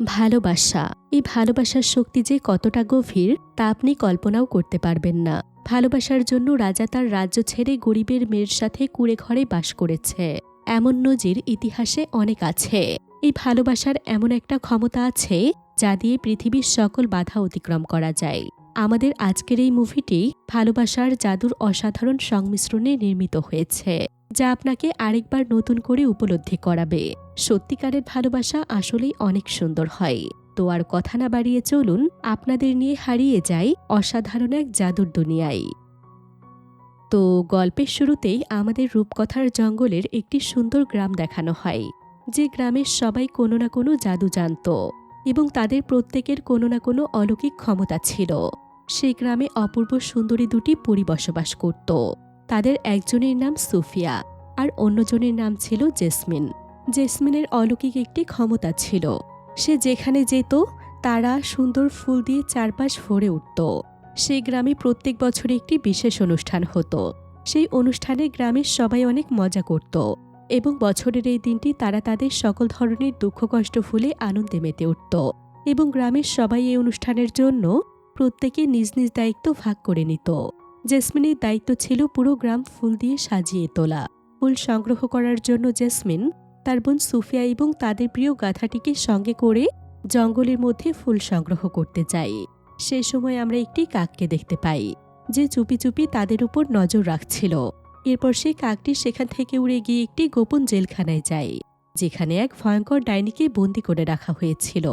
ভালোবাসা। এই ভালোবাসার শক্তি যে কতটা গভীর, তা আপনি কল্পনাও করতে পারবেন না। ভালোবাসার জন্য রাজা তার রাজ্য ছেড়ে গরিবের মেয়ের সাথে কুড়ে ঘরে বাস করেছে। এমন নজির ইতিহাসে অনেক আছে। এই ভালোবাসার এমন একটা ক্ষমতা আছে, যা দিয়ে পৃথিবীর সকল বাধা অতিক্রম করা যায়। আমাদের আজকের এই মুভিটি ভালোবাসার জাদুর অসাধারণ সংমিশ্রণে নির্মিত হয়েছে। যা আপনাকে আরেকবার নতুন করে উপলব্ধি করাবে। সত্যিকারের ভালোবাসা আসলেই অনেক সুন্দর হয়। তো আর কথা না বাড়িয়ে চলুন, আপনাদের নিয়ে হারিয়ে যাই অসাধারণ এক জাদুর দুনিয়ায়। তো গল্পের শুরুতেই আমাদের রূপকথার জঙ্গলের একটি সুন্দর গ্রাম দেখানো হয়, যে গ্রামের সবাই কোনো না কোনো জাদু জানত এবং তাদের প্রত্যেকের কোনো না কোনো অলৌকিক ক্ষমতা ছিল। সেই গ্রামে অপূর্ব সুন্দরী দুটি পরি বসবাস করত। তাদের একজনের নাম সুফিয়া আর অন্যজনের নাম ছিল জেসমিন। জেসমিনের অলৌকিক একটি ক্ষমতা ছিল। সে যেখানে যেত, তারা সুন্দর ফুল দিয়ে চারপাশ ভরে উঠত। সেই গ্রামে প্রত্যেক বছর একটি বিশেষ অনুষ্ঠান হতো। সেই অনুষ্ঠানে গ্রামের সবাই অনেক মজা করত এবং বছরের এই দিনটি তারা তাদের সকল ধরনের দুঃখ কষ্ট ভুলে আনন্দে মেতে উঠত এবং গ্রামের সবাই এই অনুষ্ঠানের জন্য প্রত্যেকে নিজ নিজ দায়িত্ব ভাগ করে নিত। জেসমিনের দায়িত্ব ছিল পুরো গ্রাম ফুল দিয়ে সাজিয়ে তোলা। ফুল সংগ্রহ করার জন্য জেসমিন, তার বোন সুফিয়া এবং তাদের প্রিয় গাথাটিকে সঙ্গে করে জঙ্গলের মধ্যে ফুল সংগ্রহ করতে যায় সে সময় আমরা একটি কাককে দেখতে পাই, যে চুপি চুপি তাদের উপর নজর রাখছিল। এরপর সেই কাকটি সেখান থেকে উড়ে গিয়ে একটি গোপন জেলখানায় যায়, যেখানে এক ভয়ঙ্কর ডাইনিকে বন্দি করে রাখা হয়েছিল।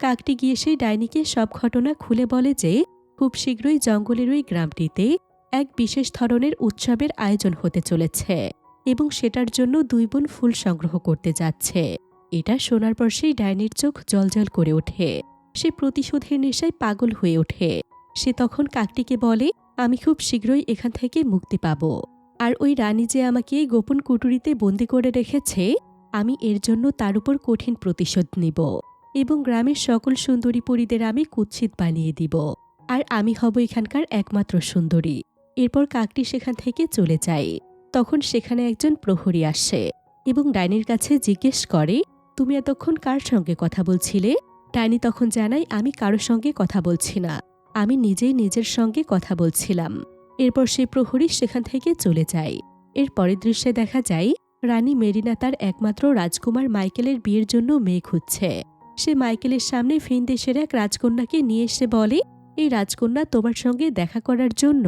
কাকটি গিয়ে সেই ডাইনিকে সব ঘটনা খুলে বলে যে, খুব শীঘ্রই জঙ্গলের ওই গ্রামটিতে এক বিশেষ ধরনের উৎসবের আয়োজন হতে চলেছে এবং সেটার জন্য দুই বোন ফুল সংগ্রহ করতে যাচ্ছে। এটা শোনার পর সেই ডাইনির চোখ জলজল করে ওঠে। সে প্রতিশোধের নেশায় পাগল হয়ে ওঠে। সে তখন কাকটিকে বলে, আমি খুব শীঘ্রই এখান থেকে মুক্তি পাব। আর ওই রানী যে আমাকে গোপন কুটুরিতে বন্দি করে রেখেছে, আমি এর জন্য তার উপর কঠিন প্রতিশোধ নিব এবং গ্রামের সকল সুন্দরী পরীদের আমি কুৎসিত বানিয়ে দিব। আর আমি হব এখানকার একমাত্র সুন্দরী। এরপর কাকটি সেখান থেকে চলে যায়। তখন সেখানে একজন প্রহরী আসে এবং ডাইনির কাছে জিজ্ঞেস করে, তুমি এতক্ষণ কার সঙ্গে কথা বলছিলে? ডাইনি তখন জানাই আমি কারোর সঙ্গে কথা বলছি না। আমি নিজেই নিজের সঙ্গে কথা বলছিলাম। এরপর সে প্রহরী সেখান থেকে চলে যায়। এর পরের দৃশ্যে দেখা যায়, রানী মেরিনা তার একমাত্র রাজকুমার মাইকেলের বিয়ের জন্য মেয়ে খুঁজছে। সে মাইকেলের সামনে ফিন দেশের এক রাজকন্যাকে নিয়ে এসে বলে, এই রাজকন্যা তোমার সঙ্গে দেখা করার জন্য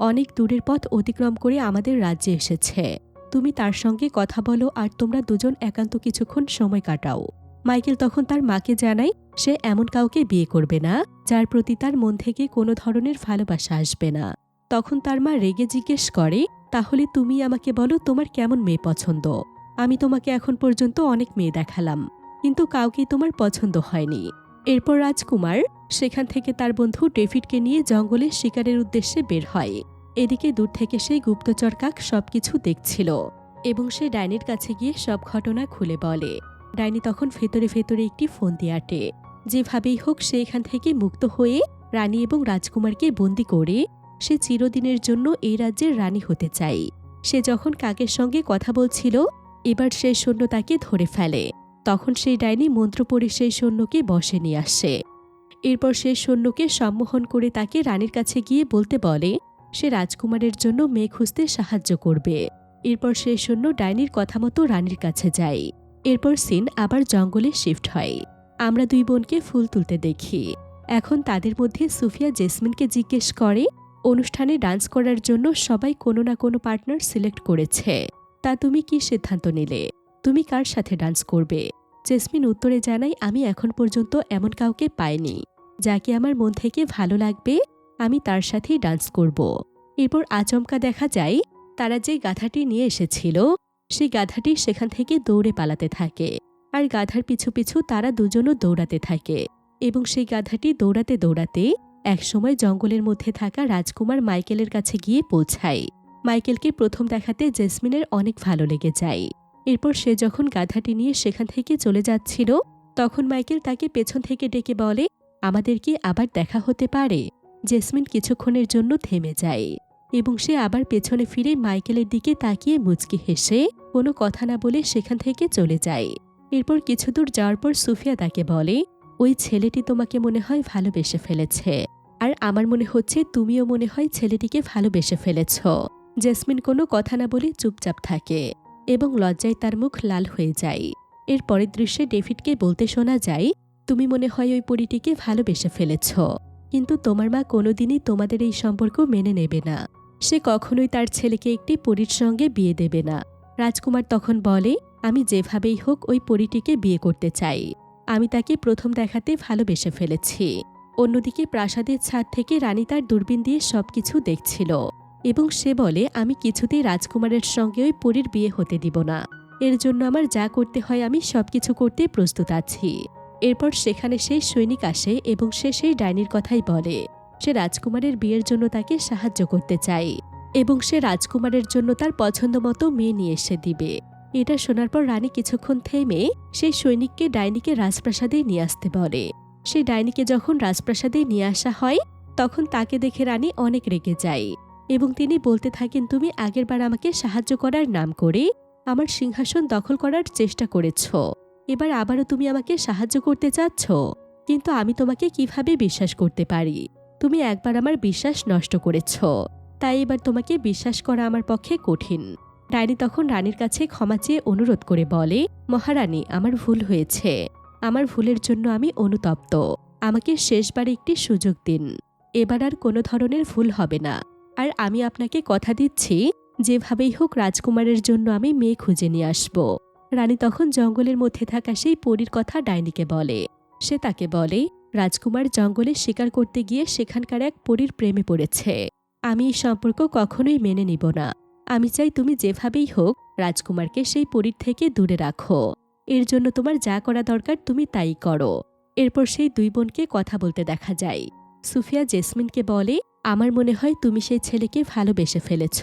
অনেক দূরের পথ অতিক্রম করে আমাদের রাজ্যে এসেছে। তুমি তার সঙ্গে কথা বলো আর তোমরা দুজন একান্ত কিছুক্ষণ সময় কাটাও। মাইকেল তখন তার মাকে জানায়, সে এমন কাউকে বিয়ে করবে না, যার প্রতি তার মন থেকে কোনো ধরনের ভালোবাসা আসবে না। তখন তার মা রেগে জিজ্ঞেস করে, তাহলে তুমি আমাকে বলো তোমার কেমন মেয়ে পছন্দ? আমি তোমাকে এখন পর্যন্ত অনেক মেয়ে দেখালাম, কিন্তু কাউকেই তোমার পছন্দ হয়নি। এরপর রাজকুমার সেখান থেকে তার বন্ধু ডেভিডকে নিয়ে জঙ্গলে শিকারের উদ্দেশ্যে বের হয়। এদিকে দূর থেকে সেই গুপ্তচর কাক সবকিছু দেখছিল এবং সে ডাইনির কাছে গিয়ে সব ঘটনা খুলে বলে। ডাইনি তখন ভেতরে ভেতরে একটি ফোন দিয়ে আটে। যেভাবেই হোক সে এখান থেকে মুক্ত হয়ে রানী এবং রাজকুমারকে বন্দি করে সে চিরদিনের জন্য এই রাজ্যের রানী হতে চায়। সে যখন কাকের সঙ্গে কথা বলছিল, এবার সে সৈন্য তাকে ধরে ফেলে। তখন সেই ডাইনি মন্ত্র পড়ে সেই সৈন্যকে বসে নিয়ে আসে। এরপর সেই সৈন্যকে সম্মোহন করে তাকে রানীর কাছে গিয়ে বলতে বলে, সে রাজকুমারের জন্য মেয়ে খুঁজতে সাহায্য করবে। এরপর সেই সৈন্য ডাইনির কথা মতো রানীর কাছে যায়। এরপর সিন আবার জঙ্গলে শিফট হয়। আমরা দুই বোনকে ফুল তুলতে দেখি। এখন তাদের মধ্যে সুফিয়া জেসমিনকে জিজ্ঞেস করে, অনুষ্ঠানে ডান্স করার জন্য সবাই কোনো না কোনো পার্টনার সিলেক্ট করেছে। তা তুমি কি সিদ্ধান্ত নিলে? তুমি কার সাথে ডান্স করবে? জেসমিন উত্তরে জানাই আমি এখন পর্যন্ত এমন কাউকে পাইনি। যাকে আমার মন থেকে ভালো লাগবে, আমি তার সাথেই ডান্স করব। এরপর আচমকা দেখা যায়, তারা যে গাধাটি নিয়ে এসেছিল, সেই গাধাটি সেখান থেকে দৌড়ে পালাতে থাকে। আর গাধার পিছু পিছু তারা দুজনও দৌড়াতে থাকে। এবং সেই গাধাটি দৌড়াতে দৌড়াতে একসময় জঙ্গলের মধ্যে থাকা রাজকুমার মাইকেলের কাছে গিয়ে পৌঁছায়। মাইকেলকে প্রথম দেখাতে জেসমিনের অনেক ভালো লেগে যায়। এরপর সে যখন গাধাটি নিয়ে সেখান থেকে চলে যাচ্ছিল, তখন মাইকেল তাকে পেছন থেকে ডেকে বলে আমাদের কি আবার দেখা হতে পারে। জেসমিন কিছুক্ষণের জন্য থেমে যায় এবং সে আবার পেছনে ফিরে মাইকেলের দিকে তাকিয়ে মুচকি হেসে কোনো কথা না বলে সেখান থেকে চলে যায়। এরপর কিছু দূর যাওয়ার পর সুফিয়া তাকে বলে, ওই ছেলেটি তোমাকে মনে হয় ভালোবেসে ফেলেছে। আর আমার মনে হচ্ছে তুমিও মনে হয় ছেলেটিকে ভালোবেসে ফেলেছ। জেসমিন কোনো কথা না বলে চুপচাপ থাকে। এবং লজ্জায় তার মুখ লাল হয়ে যায়। এর পরের দৃশ্যে ডেভিডকে বলতে শোনা যায়, তুমি মনে হয় ওই পরিটিকে ভালোবেসে ফেলেছ। কিন্তু তোমার মা কোনোদিনই তোমাদের এই সম্পর্ক মেনে নেবে না। সে কখনোই তার ছেলেকে একটি পরীর সঙ্গে বিয়ে দেবে না। রাজকুমার তখন বলে, আমি যেভাবেই হোক ওই পরীটিকে বিয়ে করতে চাই। আমি তাকে প্রথম দেখাতে ভালোবেসে ফেলেছি। অন্যদিকে প্রাসাদের ছাদ থেকে রানী তার দূরবীন দিয়ে সবকিছু দেখছিল। এবং সে বলে, আমি কিছুতেই রাজকুমারের সঙ্গে ওই পরীর বিয়ে হতে দিব না। এর জন্য আমার যা করতে হয় আমি সবকিছু করতে প্রস্তুত আছি। এরপর সেখানে সেই সৈনিক আসে এবং সে সেই ডাইনির কথাই বলে। সে রাজকুমারের বিয়ের জন্য তাকে সাহায্য করতে চায় এবং সে রাজকুমারের জন্য তার পছন্দ মতো মেয়ে নিয়ে এসে দিবে। এটা শোনার পর রানী কিছুক্ষণ থেমে সেই সৈনিককে ডাইনিকে রাজপ্রাসাদে নিয়ে আসতে বলে। সেই ডাইনিকে যখন রাজপ্রাসাদে নিয়ে আসা হয়, তখন তাকে দেখে রানী অনেক রেগে যায়। এবং তিনি বলতে থাকেন, তুমি আগেরবার আমাকে সাহায্য করার নাম করে আমার সিংহাসন দখল করার চেষ্টা করেছ। এবার আবারও তুমি আমাকে সাহায্য করতে চাচ্ছ। কিন্তু আমি তোমাকে কীভাবে বিশ্বাস করতে পারি? তুমি একবার আমার বিশ্বাস নষ্ট করেছ। তাই এবার তোমাকে বিশ্বাস করা আমার পক্ষে কঠিন। ডাইনি তখন রানীর কাছে ক্ষমা চেয়ে অনুরোধ করে বলে, মহারানী, আমার ভুল হয়েছে। আমার ভুলের জন্য আমি অনুতপ্ত। আমাকে শেষবার একটি সুযোগ দিন। এবার আর কোনো ধরনের ভুল হবে না। আর আমি আপনাকে কথা দিচ্ছি, যেভাবেই হোক রাজকুমারের জন্য আমি মেয়ে খুঁজে নিয়ে আসব। রানী তখন জঙ্গলের মধ্যে থাকা সেই পরীর কথা ডাইনিকে বলে। সে তাকে বলে, রাজকুমার জঙ্গলে শিকার করতে গিয়ে সেখানকার এক পরীর প্রেমে পড়েছে। আমি এই সম্পর্ক কখনোই মেনে নিব না। আমি চাই তুমি যেভাবেই হোক রাজকুমারকে সেই পরীর থেকে দূরে রাখো। এর জন্য তোমার যা করা দরকার তুমি তাই করো। এরপর সেই দুই বোনকে কথা বলতে দেখা যায়। সুফিয়া জেসমিনকে বলে আমার মনে হয় তুমি সেই ছেলেকে ভালোবেসে ফেলেছ।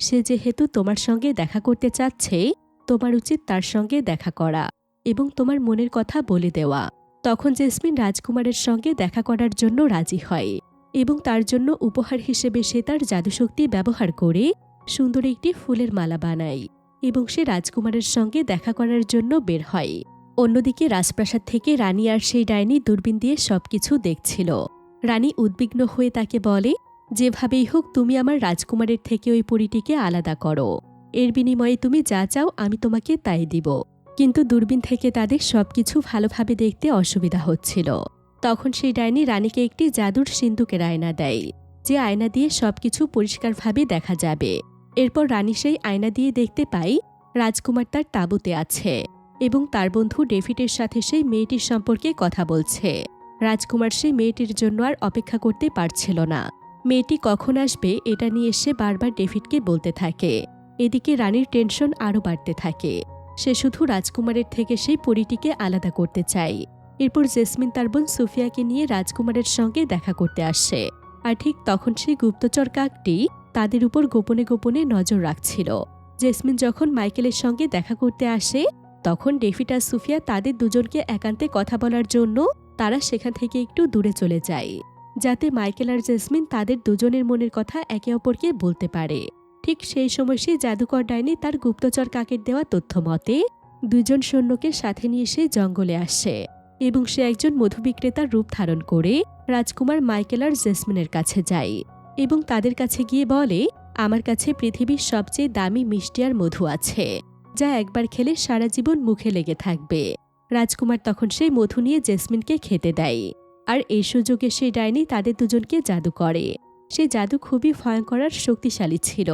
সে যেহেতু তোমার সঙ্গে দেখা করতে চাচ্ছে, তোমার উচিত তার সঙ্গে দেখা করা এবং তোমার মনের কথা বলে দেওয়া। তখন জেসমিন রাজকুমারের সঙ্গে দেখা করার জন্য রাজি হয় এবং তার জন্য উপহার হিসেবে সে তার জাদুশক্তি ব্যবহার করে সুন্দর একটি ফুলের মালা বানায় এবং সে রাজকুমারের সঙ্গে দেখা করার জন্য বের হয়। অন্যদিকে রাজপ্রাসাদ থেকে রানী আর সেই ডাইনি দূরবীন দিয়ে সবকিছু দেখছিল। রানী উদ্বিগ্ন হয়ে তাকে বলে, যেভাবেই হোক তুমি আমার রাজকুমারের থেকে ওই পরিটিকে আলাদা করো। এর বিনিময়ে তুমি যা চাও আমি তোমাকে তাই দিব। কিন্তু দূরবীন থেকে তাদের সবকিছু ভালোভাবে দেখতে অসুবিধা হচ্ছিল। তখন সেই ডাইনি রানীকে একটি জাদুর সিন্ধুকের আয়না দেয়, যে আয়না দিয়ে সবকিছু পরিষ্কারভাবে দেখা যাবে। এরপর রানী সেই আয়না দিয়ে দেখতে পাই, রাজকুমার তার তাঁবুতে আছে এবং তার বন্ধু ডেভিডের সাথে সেই মেয়েটির সম্পর্কে কথা বলছে। রাজকুমার সেই মেয়েটির জন্য আর অপেক্ষা করতে পারছিল না। মেয়েটি কখন আসবে এটা নিয়ে এসে বারবার ডেভিডকে বলতে থাকে। এদিকে রানীর টেনশন আরও বাড়তে থাকে। সে শুধু রাজকুমারের থেকে সেই পরিটিকে আলাদা করতে চায়। এরপর জেসমিন তার বোন সুফিয়াকে নিয়ে রাজকুমারের সঙ্গে দেখা করতে আসে। আর ঠিক তখন সেই গুপ্তচর কাকটি তাদের উপর গোপনে গোপনে নজর রাখছিল। জেসমিন যখন মাইকেলের সঙ্গে দেখা করতে আসে, তখন আর সুফিয়া তাদের দুজনকে একান্তে কথা বলার জন্য তারা সেখান থেকে একটু দূরে চলে যায়, যাতে মাইকেল আর জেসমিন তাদের দুজনের মনের কথা একে অপরকে বলতে পারে। ঠিক সেই সময় সেই জাদুকর ডাইনি তার গুপ্তচর কাকের দেওয়া তথ্য মতে, দুজন সৈন্যকে সাথে নিয়ে সে জঙ্গলে আসে এবং সে একজন মধু বিক্রেতার রূপ ধারণ করে রাজকুমার মাইকেল আর জেসমিনের কাছে যায় এবং তাদের কাছে গিয়ে বলে, আমার কাছে পৃথিবীর সবচেয়ে দামি মিষ্টি আর মধু আছে, যা একবার খেলে সারা জীবন মুখে লেগে থাকবে। রাজকুমার তখন সেই মধু নিয়ে জেসমিনকে খেতে দেয়। আর এই সুযোগে সেই ডাইনি তাদের দুজনকে জাদু করে। সেই জাদু খুবই ভয়ঙ্কর আর শক্তিশালী ছিল।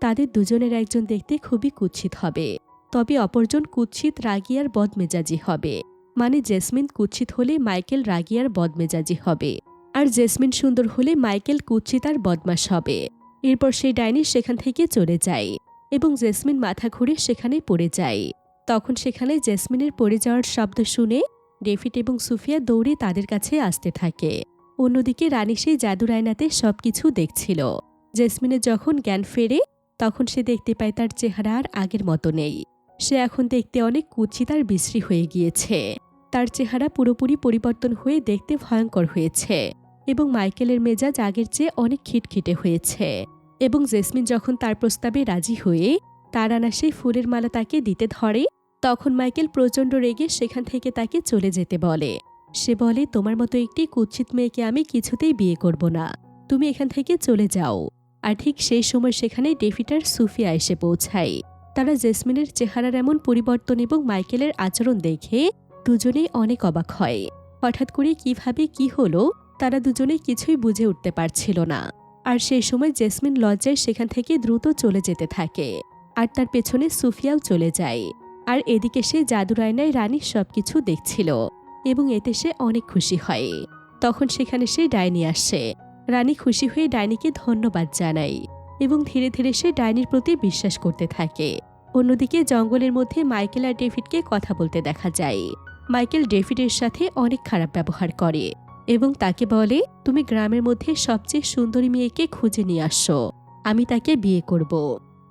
তাদের দুজনের একজন দেখতে খুবই কুৎসিত হবে। তবে অপরজন কুৎসিত রাগিয়ার বদমেজাজি হবে। মানে জেসমিন কুৎসিত হলে মাইকেল রাগিয়ার বদমেজাজি হবে। আর জেসমিন সুন্দর হলে মাইকেল কুৎসিত আর বদমাস হবে। এরপর সেই ডাইনি সেখান থেকে চলে যায় এবং জেসমিন মাথা ঘুরে সেখানে পড়ে যায়। তখন সেখানে জেসমিনের পড়ে যাওয়ার শব্দ শুনে ডেভিড এবং সুফিয়া দৌড়ে তাদের কাছে আসতে থাকে। অন্যদিকে রানী সেই জাদুর আয়নাতে সবকিছু দেখছিল। জেসমিনের যখন জ্ঞান ফেরে, তখন সে দেখতে পায় তার চেহারা আর আগের মতো নেই। সে এখন দেখতে অনেক কুৎসিত আর বিশ্রী হয়ে গিয়েছে। তার চেহারা পুরোপুরি পরিবর্তন হয়ে দেখতে ভয়ঙ্কর হয়েছে এবং মাইকেলের মেজাজ আগের চেয়ে অনেক খিটখিটে হয়েছে এবং জেসমিন যখন তার প্রস্তাবে রাজি হয়ে তার আনা সেই ফুলের মালা তাকে দিতে ধরে তখন মাইকেল প্রচণ্ড রেগে সেখান থেকে তাকে চলে যেতে বলে। সে বলে, তোমার মতো একটি কুৎসিত মেয়েকে আমি কিছুতেই বিয়ে করব না। তুমি এখান থেকে চলে যাও। আর ঠিক সেই সময় সেখানে ডেভিটার সুফিয়া এসে পৌঁছায়। তারা জেসমিনের চেহারার এমন পরিবর্তন এবং মাইকেলের আচরণ দেখে দুজনেই অনেক অবাক হয়। হঠাৎ করে কীভাবে কি হলো, তারা দুজনে কিছুই বুঝে উঠতে পারছিল না। আর সেই সময় জেসমিন লজ্জায় সেখান থেকে দ্রুত চলে যেতে থাকে। আর তার পেছনে সুফিয়াও চলে যায়। আর এদিকে সে জাদুর আয়নায় রানীর সবকিছু দেখছিল এবং এতে সে অনেক খুশি হয়। তখন সেখানে সে ডাইনি আসে। রানী খুশি হয়ে ডাইনিকে ধন্যবাদ জানায় এবং ধীরে ধীরে সে ডাইনির প্রতি বিশ্বাস করতে থাকে। অন্যদিকে জঙ্গলের মধ্যে মাইকেল আর ডেভিডকে কথা বলতে দেখা যায়। মাইকেল ডেভিডের সাথে অনেক খারাপ ব্যবহার করে এবং তাকে বলে, তুমি গ্রামের মধ্যে সবচেয়ে সুন্দরী মেয়েকে খুঁজে নিয়ে আসো আমি তাকে বিয়ে করব।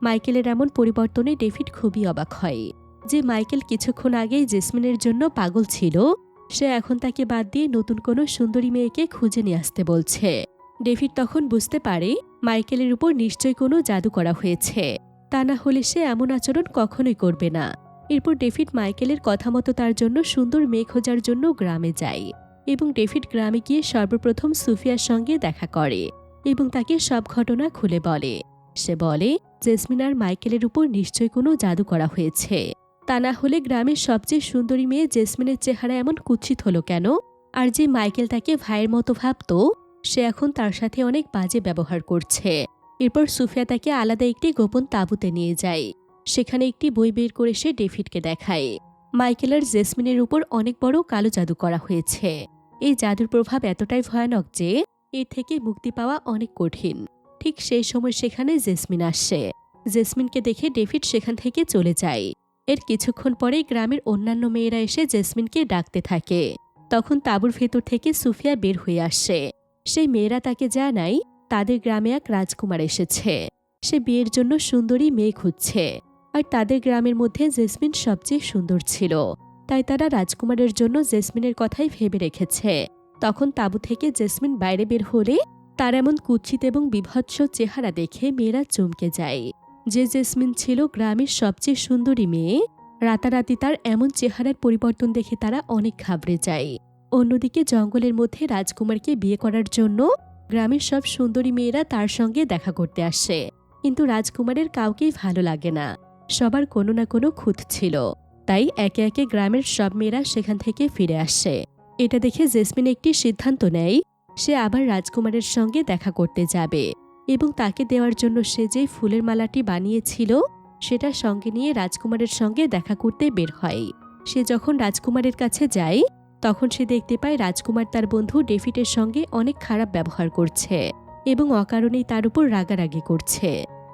মাইকেলের এমন পরিবর্তনে ডেভিড খুবই অবাক হয়। যে মাইকেল কিছুক্ষণ আগেই জেসমিনের জন্য পাগল ছিল, সে এখন তাকে বাদ দিয়ে নতুন কোনো সুন্দরী মেয়েকে খুঁজে নিয়ে আসতে বলছে। ডেভিড তখন বুঝতে পারে মাইকেলের উপর নিশ্চয় কোনো জাদু করা হয়েছে। তা না হলে সে এমন আচরণ কখনোই করবে না। এরপর ডেভিড মাইকেলের কথা মতো তার জন্য সুন্দর মেয়ে খোঁজার জন্য গ্রামে যায় এবং ডেভিড গ্রামে গিয়ে সর্বপ্রথম সুফিয়ার সঙ্গে দেখা করে এবং তাকে সব ঘটনা খুলে বলে। সে বলে, জেসমিন আর মাইকেলের উপর নিশ্চয় কোনো জাদু করা হয়েছে। তা না হলে গ্রামের সবচেয়ে সুন্দরী মেয়ে জেসমিনের চেহারা এমন কুৎসিত হলো কেন? আর যে মাইকেল তাকে ভাইয়ের মতো ভাবত, সে এখন তার সাথে অনেক বাজে ব্যবহার করছে। এরপর সুফিয়া তাকে আলাদা একটি গোপন তাঁবুতে নিয়ে যায়। সেখানে একটি বই বের করে সে ডেভিডকে দেখায়। মাইকেল আর জেসমিনের উপর অনেক বড় কালো জাদু করা হয়েছে। এই জাদুর প্রভাব এতটাই ভয়ানক যে, এর থেকে মুক্তি পাওয়া অনেক কঠিন। ঠিক সেই সময় সেখানে জেসমিন আসে। জেসমিনকে দেখে ডেভিড সেখান থেকে চলে যায়। এর কিছুক্ষণ পরেই গ্রামের অন্যান্য মেয়েরা এসে জেসমিনকে ডাকতে থাকে। তখন তাঁবুর ভেতর থেকে সুফিয়া বের হয়ে আসে। সেই মেয়েরা তাকে জানায়, তাদের গ্রামে এক রাজকুমার এসেছে। সে বিয়ের জন্য সুন্দরী মেয়ে খুঁজছে। আর তাদের গ্রামের মধ্যে জেসমিন সবচেয়ে সুন্দর ছিল। তাই তারা রাজকুমারের জন্য জেসমিনের কথাই ভেবে রেখেছে। তখন তাঁবু থেকে জেসমিন বাইরে বের হলে তার এমন কুৎসিত এবং বিভৎস চেহারা দেখে মেয়েরা চমকে যায়। যে জেসমিন ছিল গ্রামের সবচেয়ে সুন্দরী মেয়ে, রাতারাতি তার এমন চেহারার পরিবর্তন দেখে তারা অনেক ঘাবড়ে যায়। অন্যদিকে জঙ্গলের মধ্যে রাজকুমারকে বিয়ে করার জন্য গ্রামের সব সুন্দরী মেয়েরা তার সঙ্গে দেখা করতে আসে। কিন্তু রাজকুমারের কাউকেই ভালো লাগে না। সবার কোনো না কোনো খুঁত ছিল। তাই একে একে গ্রামের সব মেয়েরা সেখান থেকে ফিরে আসে। এটা দেখে জেসমিন একটি সিদ্ধান্ত নেয়, সে আবার রাজকুমারের সঙ্গে দেখা করতে যাবে। এবং তাকে দেওয়ার জন্য সে যে ফুলের মালাটি বানিয়েছিল, সেটা সঙ্গে নিয়ে রাজকুমারের সঙ্গে দেখা করতে বের হয়। সে যখন রাজকুমারের কাছে যায়, তখন সে দেখতে পায় রাজকুমার তার বন্ধু ডেভিডের সঙ্গে অনেক খারাপ ব্যবহার করছে এবং অকারণেই তার উপর রাগারাগি করছে।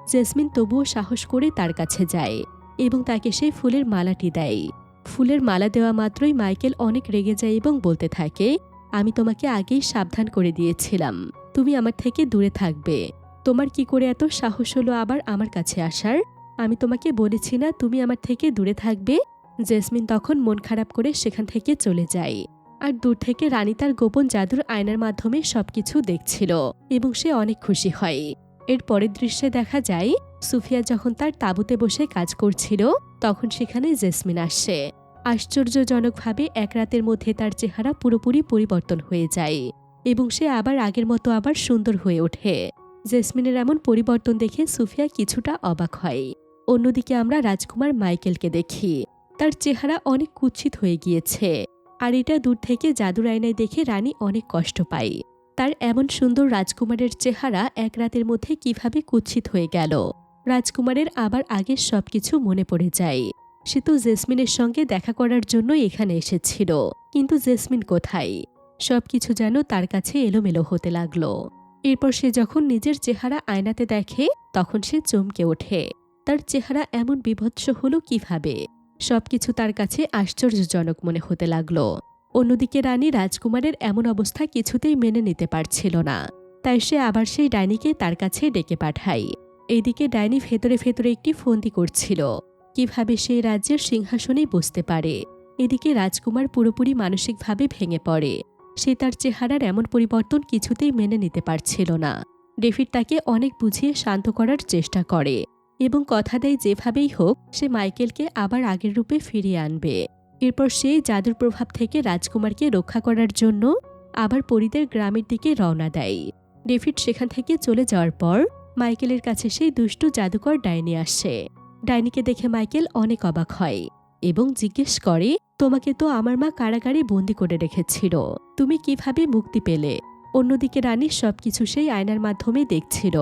জেসমিন তবুও সাহস করে তার কাছে যায় এবং তাকে সেই ফুলের মালাটি দেয়। ফুলের মালা দেওয়া মাত্রই মাইকেল অনেক রেগে যায় এবং বলতে থাকে, আমি তোমাকে আগেই সাবধান করে দিয়েছিলাম। তুমি আমার থেকে দূরে থাকবে। তোমার কি করে এত সাহস হলো আবার আমার কাছে আসার? আমি তোমাকে বলেছি না তুমি আমার থেকে দূরে থাকবে। জেসমিন তখন মন খারাপ করে সেখান থেকে চলে যায়। আর দূর থেকে রানী তার গোপন জাদুর আয়নার মাধ্যমে সবকিছু দেখছিল এবং সে অনেক খুশি হয়। এর পরের দৃশ্যে দেখা যায়, সুফিয়া যখন তার তাঁবুতে বসে কাজ করছিল, তখন সেখানে জেসমিন আসে। আশ্চর্যজনকভাবে এক রাতের মধ্যে তার চেহারা পুরোপুরি পরিবর্তন হয়ে যায় এবং সে আবার আগের মতো আবার সুন্দর হয়ে ওঠে। জেসমিনের এমন পরিবর্তন দেখে সুফিয়া কিছুটা অবাক হয়। অন্যদিকে আমরা রাজকুমার মাইকেলকে দেখি। তার চেহারা অনেক কুৎসিত হয়ে গিয়েছে। আর এটা দূর থেকে জাদুর আয়নায় দেখে রানী অনেক কষ্ট পায়। তার এমন সুন্দর রাজকুমারের চেহারা এক রাতের মধ্যে কীভাবে কুৎসিত হয়ে গেল। রাজকুমারের আবার আগের সবকিছু মনে পড়ে যায়। সে তো জেসমিনের সঙ্গে দেখা করার জন্য এখানে এসেছিল। কিন্তু জেসমিন কোথায়? সবকিছু যেন তার কাছে এলোমেলো হতে লাগল। এরপর সে যখন নিজের চেহারা আয়নাতে দেখে, তখন সে চমকে ওঠে। তার চেহারা এমন বিভৎস হলো কীভাবে? সবকিছু তার কাছে আশ্চর্যজনক মনে হতে লাগল। অন্যদিকে রানী রাজকুমারের এমন অবস্থা কিছুতেই মেনে নিতে পারছিল না। তাই সে আবার সেই ডাইনিকে তার কাছে ডেকে পাঠায়। এইদিকে ডাইনি ভেতরে ভেতরে একটি ফন্দি করছিল। কীভাবে সে রাজ্যের সিংহাসনে বসতে পারে? এদিকে রাজকুমার পুরোপুরি মানসিকভাবে ভেঙে পড়ে। সে তার চেহারার এমন পরিবর্তন কিছুতেই মেনে নিতে পারছিল না। ডেভিড তাকে অনেক বুঝিয়ে শান্ত করার চেষ্টা করে এবং কথা দেয় যেভাবেই হোক, সে মাইকেলকে আবার আগের রূপে ফিরিয়ে আনবে। এরপর সেই জাদুর প্রভাব থেকে রাজকুমারকে রক্ষা করার জন্য আবার পরিদের গ্রামের দিকে রওনা দেয়। ডেভিড সেখান থেকে চলে যাওয়ার পর মাইকেলের কাছে সেই দুষ্টু জাদুকর ডাইনি আসে। ডাইনিকে দেখে মাইকেল অনেক অবাক হয়। এবং জিজ্ঞেস করে, তোমাকে তো আমার মা কারাগারে বন্দি করে রেখেছিল। তুমি কীভাবে মুক্তি পেলে? অন্যদিকে রানী সবকিছু সেই আয়নার মাধ্যমে দেখছিল।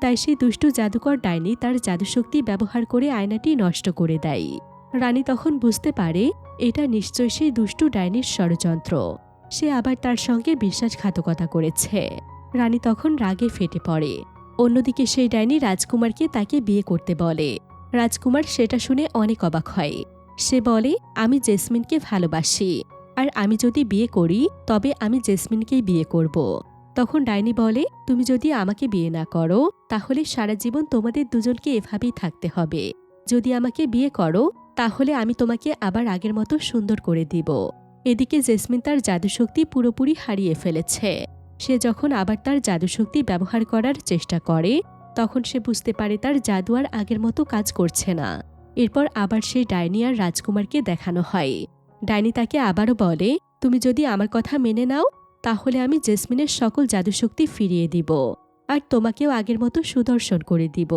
তাই সেই দুষ্টু জাদুকর ডাইনি তার জাদুশক্তি ব্যবহার করে আয়নাটি নষ্ট করে দেয়। রানী তখন বুঝতে পারে, এটা নিশ্চয় সেই দুষ্টু ডাইনির ষড়যন্ত্র। সে আবার তার সঙ্গে বিশ্বাসঘাতকতা করেছে। রানী তখন রাগে ফেটে পড়ে। অন্যদিকে সেই ডাইনি রাজকুমারকে তাকে বিয়ে করতে বলে। রাজকুমার সেটা শুনে অনেক অবাক হয়। সে বলে, আমি জেসমিনকে ভালোবাসি। আর আমি যদি বিয়ে করি, তবে আমি জেসমিনকেই বিয়ে করব। তখন ডাইনি বলে, তুমি যদি আমাকে বিয়ে না করো, তাহলে সারা জীবন তোমাদের দুজনকে এভাবেই থাকতে হবে। যদি আমাকে বিয়ে করো, তাহলে আমি তোমাকে আবার আগের মতো সুন্দর করে দিব। এদিকে জেসমিন তার জাদুশক্তি পুরোপুরি হারিয়ে ফেলেছে। সে যখন আবার তার জাদুশক্তি ব্যবহার করার চেষ্টা করে, তখন সে বুঝতে পারে তার জাদু আর আগের মতো কাজ করছে না। এরপর আবার সেই ডাইনি আর রাজকুমারকে দেখানো হয়। ডাইনি তাকে আবারও বলে, তুমি যদি আমার কথা মেনে নাও, তাহলে আমি জেসমিনের সকল জাদুশক্তি ফিরিয়ে দিব আর তোমাকেও আগের মতো সুদর্শন করে দিব।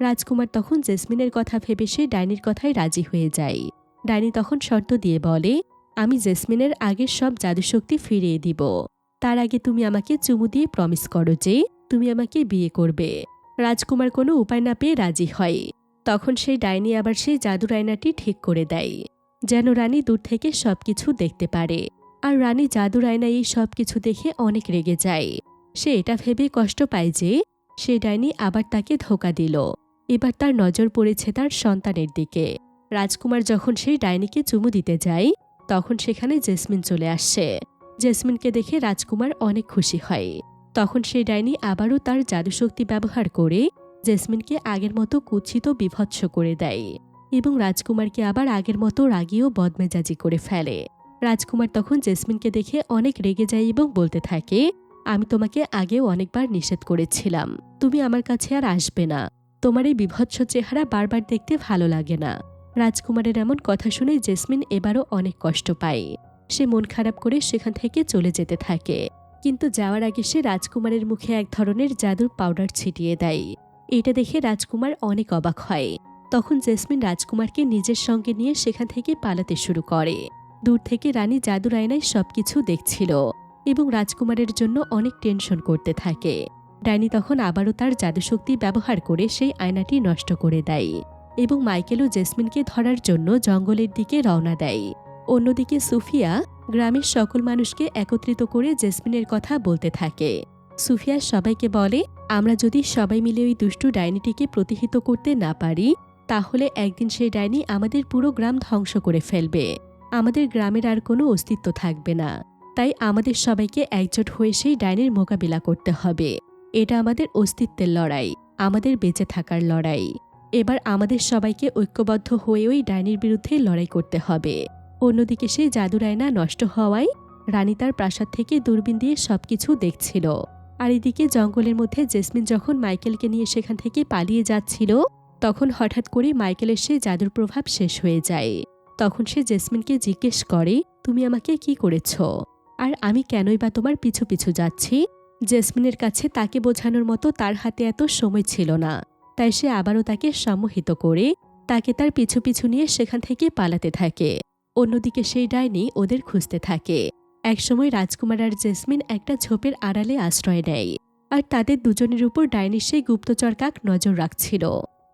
রাজকুমার তখন জেসমিনের কথা ভেবে সে ডাইনির কথায় রাজি হয়ে যায়। ডাইনি তখন শর্ত দিয়ে বলে, আমি জেসমিনের আগের সব জাদুশক্তি ফিরিয়ে দিব। তার আগে তুমি আমাকে চুমু দিয়ে প্রমিস করো যে, তুমি আমাকে বিয়ে করবে। রাজকুমার কোনো উপায় না পেয়ে রাজি হয়। তখন সেই ডাইনি আবার সেই জাদুর আয়নাটি ঠিক করে দেয়, যেন রানী দূর থেকে সবকিছু দেখতে পারে। আর রানী জাদুর আয়নায় এই সব কিছু দেখে অনেক রেগে যায়। সে এটা ভেবে কষ্ট পায় যে, সে ডাইনি আবার তাকে ধোকা দিল। এবার তার নজর পড়েছে তার সন্তানের দিকে। রাজকুমার যখন সেই ডাইনিকে চুমু দিতে যায়, তখন সেখানে জেসমিন চলে আসে জেসমিনকে দেখে রাজকুমার অনেক খুশি হয়। তখন সেই ডাইনি আবারও তার জাদুশক্তি ব্যবহার করে জেসমিনকে আগের মতো কুচ্ছিত বিভৎস করে দেয় এবং রাজকুমারকে আবার আগের মতো রাগিও বদমেজাজি করে ফেলে। রাজকুমার তখন জেসমিনকে দেখে অনেক রেগে যায় এবং বলতে থাকে, আমি তোমাকে আগেও অনেকবার নিষেধ করেছিলাম। তুমি আমার কাছে আর আসবে না। তোমার এই বিভৎস চেহারা বারবার দেখতে ভালো লাগে না। রাজকুমারের এমন কথা শুনে জেসমিন এবারও অনেক কষ্ট পায়। সে মন খারাপ করে সেখান থেকে চলে যেতে থাকে। কিন্তু যাওয়ার আগে সে রাজকুমারের মুখে এক ধরনের জাদুর পাউডার ছিটিয়ে দেয়। এটা দেখে রাজকুমার অনেক অবাক হয়। তখন জেসমিন রাজকুমারকে নিজের সঙ্গে নিয়ে সেখান থেকে পালাতে শুরু করে। দূর থেকে রানী জাদুর আয়নায় সবকিছু দেখছিল এবং রাজকুমারের জন্য অনেক টেনশন করতে থাকে। ডাইনি তখন আবারও তার জাদুশক্তি ব্যবহার করে সেই আয়নাটি নষ্ট করে দেয় এবং মাইকেলও জেসমিনকে ধরার জন্য জঙ্গলের দিকে রওনা দেয়। অন্যদিকে সুফিয়া গ্রামের সকল মানুষকে একত্রিত করে জেসমিনের কথা বলতে থাকে। সুফিয়া সবাইকে বলে আমরা যদি সবাই মিলে ওই দুষ্টু ডাইনিটিকে প্রতিহিত করতে না পারি, তাহলে একদিন সেই ডাইনি আমাদের পুরো গ্রাম ধ্বংস করে ফেলবে। আমাদের গ্রামের আর কোনো অস্তিত্ব থাকবে না। তাই আমাদের সবাইকে একজোট হয়ে সেই ডাইনির মোকাবিলা করতে হবে। এটা আমাদের অস্তিত্বের লড়াই, আমাদের বেঁচে থাকার লড়াই। এবার আমাদের সবাইকে ঐক্যবদ্ধ হয়ে ওই ডাইনির বিরুদ্ধে লড়াই করতে হবে। অন্যদিকে সেই জাদুর আয়না নষ্ট হওয়ায় রানী তার প্রাসাদ থেকে দূরবীন দিয়ে সবকিছু দেখছিল। আর এদিকে জঙ্গলের মধ্যে জেসমিন যখন মাইকেলকে নিয়ে সেখান থেকে পালিয়ে যাচ্ছিল, তখন হঠাৎ করে মাইকেলের সে জাদুর প্রভাব শেষ হয়ে যায়। তখন সে জেসমিনকে জিজ্ঞেস করে, তুমি আমাকে কি করেছ? আর আমি কেনই বা তোমার পিছু পিছু যাচ্ছি? জেসমিনের কাছে তাকে বোঝানোর মতো তার হাতে এত সময় ছিল না। তাই সে আবারও তাকে সম্মোহিত করে, তাকে তার পিছু পিছু নিয়ে সেখান থেকে পালাতে থাকে। অন্যদিকে সেই ডাইনি ওদের খুঁজতে থাকে। একসময় রাজকুমার আর জেসমিন একটা ঝোপের আড়ালে আশ্রয় নেয়, আর তাদের দুজনের উপর ডাইনির সেই গুপ্তচর কাক নজর রাখছিল।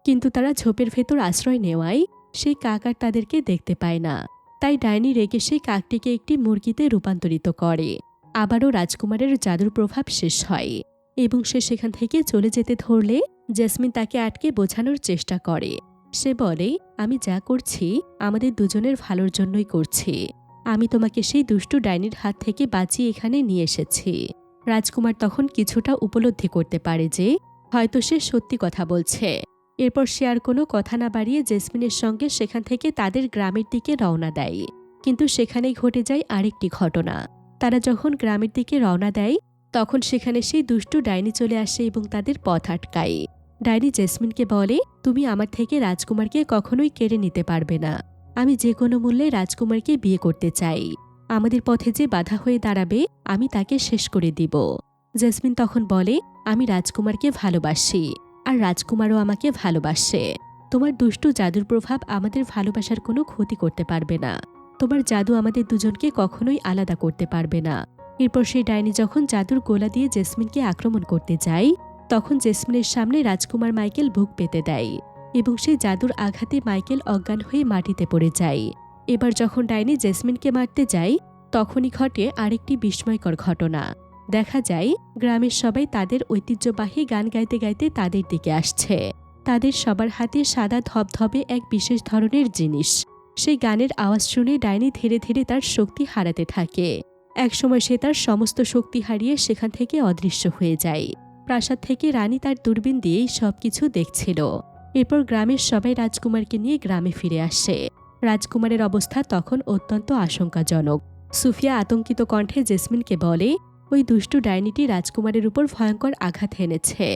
কিন্তু তারা ঝোপের ভেতর আশ্রয় নেওয়ায় সেই কাক আর তাদেরকে দেখতে পায় না। তাই ডাইনি রেগে সেই কাকটিকে একটি মুরগিতে রূপান্তরিত করে। আবারও রাজকুমারের জাদুর প্রভাব শেষ হয় এবং সে সেখান থেকে চলে যেতে ধরলে জেসমিন তাকে আটকে বোঝানোর চেষ্টা করে। সে বলে, আমি যা করছি, আমাদের দুজনের ভালোর জন্যই করছি। আমি তোমাকে সেই দুষ্টু ডাইনির হাত থেকে বাঁচিয়ে এখানে নিয়ে এসেছি। রাজকুমার তখন কিছুটা উপলব্ধি করতে পারে যে, হয়তো সে সত্যি কথা বলছে। এরপর সে আর কোনো কথা না বাড়িয়ে জেসমিনের সঙ্গে সেখান থেকে তাদের গ্রামের দিকে রওনা দেয়। কিন্তু সেখানেই ঘটে যায় আরেকটি ঘটনা। তারা যখন গ্রামের দিকে রওনা দেয়, তখন সেখানে সেই দুষ্টু ডাইনি চলে আসে এবং তাদের পথ আটকায়। ডাইনি জেসমিনকে বলে, তুমি আমার থেকে রাজকুমারকে কখনোই কেড়ে নিতে পারবে না। আমি যে কোনো মূল্যে রাজকুমারকে বিয়ে করতে চাই। আমাদের পথে যে বাধা হয়ে দাঁড়াবে, আমি তাকে শেষ করে দিব। জেসমিন তখন বলে, আমি রাজকুমারকে ভালোবাসি, আর রাজকুমারও আমাকে ভালোবাসে। তোমার দুষ্টু জাদুর প্রভাব আমাদের ভালোবাসার কোনো ক্ষতি করতে পারবে না। তোমার জাদু আমাদের দুজনকে কখনোই আলাদা করতে পারবে না। এরপর সেই ডাইনি যখন জাদুর গোলা দিয়ে জেসমিনকে আক্রমণ করতে যায়, তখন জেসমিনের সামনে রাজকুমার মাইকেল বুক পেতে দেয়। এবং সেই জাদুর আঘাতে মাইকেল অজ্ঞান হয়ে মাটিতে পড়ে যায়। এবার যখন ডাইনি জেসমিনকে মারতে যায়, তখনই ঘটে আরেকটি বিস্ময়কর ঘটনা। দেখা যায়, গ্রামের সবাই তাদের ঐতিহ্যবাহী গান গাইতে গাইতে তাদের দিকে আসছে। তাদের সবার হাতে সাদা ধবধবে এক বিশেষ ধরনের জিনিস। সেই গানের আওয়াজ শুনে ডাইনি ধীরে ধীরে তার শক্তি হারাতে থাকে। একসময় সে তার সমস্ত শক্তি হারিয়ে সেখান থেকে অদৃশ্য হয়ে যায়। প্রাসাদ থেকে রানী তার দূরবীন দিয়েই সবকিছু দেখছিল। এরপর গ্রামের সবাই রাজকুমারকে নিয়ে গ্রামে ফিরে আসে। রাজকুমারের অবস্থা তখন অত্যন্ত আশঙ্কাজনক। সুফিয়া আতঙ্কিত কণ্ঠে জেসমিনকে বলে, ওই দুষ্টু ডাইনিটি রাজকুমারের উপর ভয়ঙ্কর আঘাত এনেছে।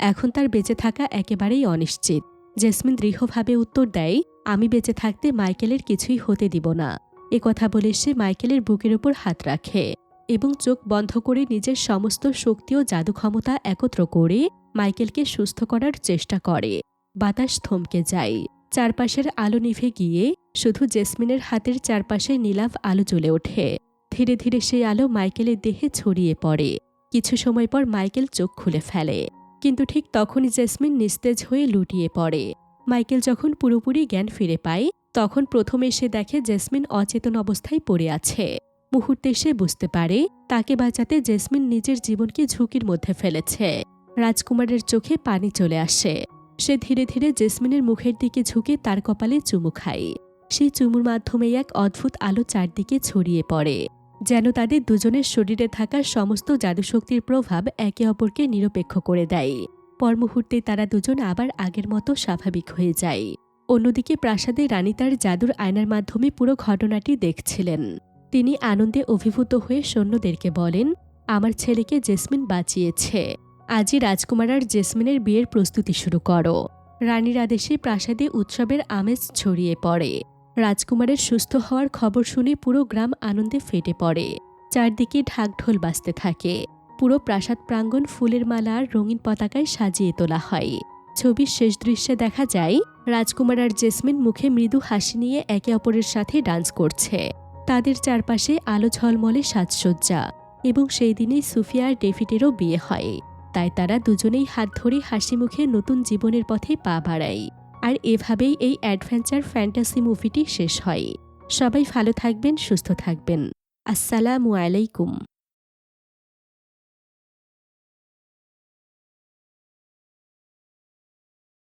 এখন তার বেঁচে থাকা একেবারেই অনিশ্চিত জেসমিন দৃঢ়ভাবে উত্তর দেয়, আমি বেঁচে থাকতে মাইকেলের কিছুই হতে দিব না। এ কথা বলে সে মাইকেলের বুকের উপর হাত রাখে এবং চোখ বন্ধ করে নিজের সমস্ত শক্তি ও জাদু ক্ষমতা একত্র করে মাইকেলকে সুস্থ করার চেষ্টা করে। বাতাস থমকে যায়। চারপাশের আলো নিভে গিয়ে শুধু জেসমিনের হাতের চারপাশে নীলাভ আলো জ্বলে ওঠে। ধীরে ধীরে সেই আলো মাইকেলের দেহে ছড়িয়ে পড়ে। কিছু সময় পর মাইকেল চোখ খুলে ফেলে। কিন্তু ঠিক তখনই জেসমিন নিস্তেজ হয়ে লুটিয়ে পড়ে। মাইকেল যখন পুরোপুরি জ্ঞান ফিরে পায়, তখন প্রথমে সে দেখে জেসমিন অচেতন অবস্থায় পড়ে আছে। মুহূর্তে সে বুঝতে পারে, তাকে বাঁচাতে জেসমিন নিজের জীবনকে ঝুঁকির মধ্যে ফেলেছে। রাজকুমারের চোখে পানি চলে আসে। সে ধীরে ধীরে জেসমিনের মুখের দিকে ঝুঁকে তার কপালে চুমু খায়। সেই চুমুর মাধ্যমে এক অদ্ভুত আলো চারদিকে ছড়িয়ে পড়ে, যেন তাদের দুজনের শরীরে থাকা সমস্ত জাদুশক্তির প্রভাব একে অপরকে নিরপেক্ষ করে দেয়। পর মুহূর্তে তারা দুজন আবার আগের মতো স্বাভাবিক হয়ে যায়। অন্যদিকে প্রাসাদে রানী তার জাদুর আয়নার মাধ্যমে পুরো ঘটনাটি দেখছিলেন। তিনি আনন্দে অভিভূত হয়ে সৈন্যদেরকে বলেন, আমার ছেলেকে জেসমিন বাঁচিয়েছে। আজই রাজকুমার আর জেসমিনের বিয়ের প্রস্তুতি শুরু করো। রানীর আদেশে প্রাসাদে উৎসবের আমেজ ছড়িয়ে পড়ে। রাজকুমারের সুস্থ হওয়ার খবর শুনে পুরো গ্রাম আনন্দে ফেটে পড়ে। চারদিকে ঢাকঢোল বাজতে থাকে। পুরো প্রাসাদ প্রাঙ্গণ ফুলের মালা আর রঙিন পতাকায় সাজিয়ে তোলা হয়। ছবির শেষ দৃশ্যে দেখা যায়, রাজকুমার আর জেসমিন মুখে মৃদু হাসি নিয়ে একে অপরের সাথে ডান্স করছে। তাদের চারপাশে আলো ঝলমলে সাজসজ্জা এবং সেই দিনেই সুফিয়া আর ডেভিডেরও বিয়ে হয়। তাই তারা দুজনেই হাত ধরে হাসি মুখে নতুন জীবনের পথে পা বাড়ায়। আর এভাবেই এই অ্যাডভেঞ্চার ফ্যান্টাসি মুভিটি শেষ হয়। সবাই ভালো থাকবেন, সুস্থ থাকবেন। আসসালামু আলাইকুম।